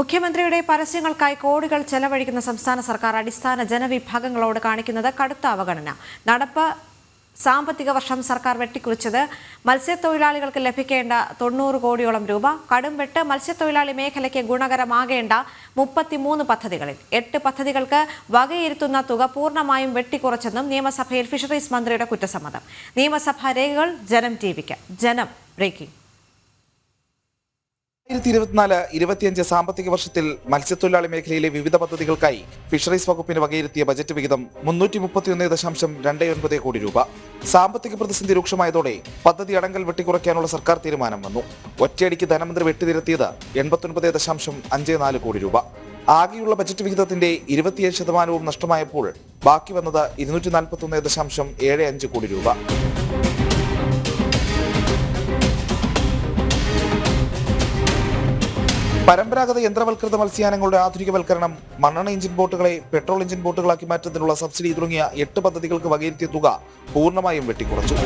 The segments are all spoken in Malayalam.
മുഖ്യമന്ത്രിയുടെ പരസ്യങ്ങൾക്കായി കോടികൾ ചെലവഴിക്കുന്ന സംസ്ഥാന സർക്കാർ അടിസ്ഥാന ജനവിഭാഗങ്ങളോട് കാണിക്കുന്നത് കടുത്ത അവഗണന. നടപ്പ് സാമ്പത്തിക വർഷം സർക്കാർ വെട്ടിക്കുറിച്ചത് മത്സ്യത്തൊഴിലാളികൾക്ക് ലഭിക്കേണ്ട തൊണ്ണൂറ് കോടിയോളം രൂപ കടുംവെട്ട് മത്സ്യത്തൊഴിലാളി മേഖലയ്ക്ക് ഗുണകരമാകേണ്ട മുപ്പത്തിമൂന്ന് പദ്ധതികളിൽ. എട്ട് പദ്ധതികൾക്ക് വകയിരുത്തുന്ന തുക പൂർണമായും വെട്ടിക്കുറച്ചെന്നും നിയമസഭയിൽ ഫിഷറീസ് മന്ത്രിയുടെ കുറ്റസമ്മതം. നിയമസഭാ രേഖകൾ ജനം ടി വിക്ക്. ജനം ബ്രേക്കിംഗ്. രണ്ടായിരത്തി ഇരുപത്തിനാല് ഇരുപത്തിയഞ്ച് സാമ്പത്തിക വർഷത്തിൽ മത്സ്യത്തൊഴിലാളി മേഖലയിലെ വിവിധ പദ്ധതികൾക്കായി ഫിഷറീസ് വകുപ്പിന് വകയിരുത്തിയ ബജറ്റ് വിഹിതം മുന്നൂറ്റി മുപ്പത്തിയൊന്ന് ദശാംശം രണ്ട് ഒൻപത് കോടി രൂപ. സാമ്പത്തിക പ്രതിസന്ധി രൂക്ഷമായതോടെ പദ്ധതി അടങ്കൽ വെട്ടിക്കുറയ്ക്കാനുള്ള സർക്കാർ തീരുമാനം വന്നു. ഒറ്റയടിക്ക് ധനമന്ത്രി വെട്ടിനിരത്തിയത് എൺപത്തൊൻപത് ദശാംശം അഞ്ച് നാല് കോടി രൂപ. ആകെയുള്ള ബജറ്റ് വിഹിതത്തിന്റെ ഇരുപത്തിയേഴ് ശതമാനവും നഷ്ടമായപ്പോൾ ബാക്കി വന്നത് ഇരുന്നൂറ്റി നാൽപ്പത്തി ഒന്ന് ദശാംശം ഏഴ് അഞ്ച് കോടി രൂപ. പരമ്പരാഗത യന്ത്രവൽകൃത മത്സ്യാനങ്ങളുടെ ആധുനികവൽക്കരണം മണ്ണെണ്ണ എഞ്ചിൻ ബോട്ടുകളെ പെട്രോൾ എഞ്ചിൻ ബോട്ടുകളാക്കി മാറ്റുന്നതിനുള്ള സബ്സിഡി തുടങ്ങിയ എട്ട് പദ്ധതികൾക്ക് വകയിരുത്തിയ തുക പൂർണമായും വെട്ടിക്കുറച്ചു.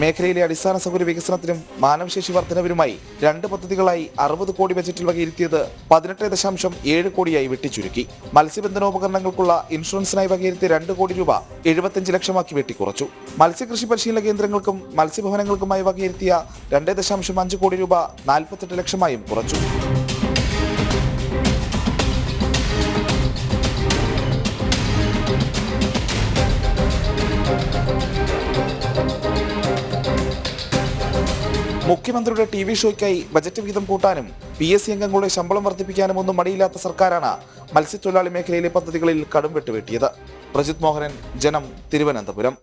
മേഖലയിലെ അടിസ്ഥാന സൗകര്യ വികസനത്തിനും മാനവശേഷി വർധനവിനുമായി രണ്ട് പദ്ധതികളായി അറുപത് കോടി ബജറ്റിൽ വകയിരുത്തിയത് പതിനെട്ട് ദശാംശം ഏഴ് കോടിയായി വെട്ടിച്ചുരുക്കി. മത്സ്യബന്ധനോപകരണങ്ങൾക്കുള്ള ഇൻഷുറൻസിനായി വകയിരുത്തിയ രണ്ട് കോടി രൂപ എഴുപത്തിയഞ്ച് ലക്ഷമാക്കി വെട്ടിക്കുറച്ചു. മത്സ്യകൃഷി പരിശീലന കേന്ദ്രങ്ങൾക്കും മത്സ്യഭവനങ്ങൾക്കുമായി വകയിരുത്തിയ രണ്ട് ദശാംശം അഞ്ച് കോടി രൂപ നാൽപ്പത്തെട്ട് ലക്ഷമായും കുറച്ചു. മുഖ്യമന്ത്രിയുടെ ടി വി ഷോയ്ക്കായി ബജറ്റ് വിഹിതം കൂട്ടാനും പി എസ് സി അംഗങ്ങളുടെ ശമ്പളം വർദ്ധിപ്പിക്കാനും ഒന്നും മടിയില്ലാത്ത സർക്കാരാണ് മത്സ്യത്തൊഴിലാളി മേഖലയിലെ പദ്ധതികളിൽ കടും വെട്ടുവെട്ടിയത്. പ്രജിത് മോഹനൻ ജനം തിരുവനന്തപുരം.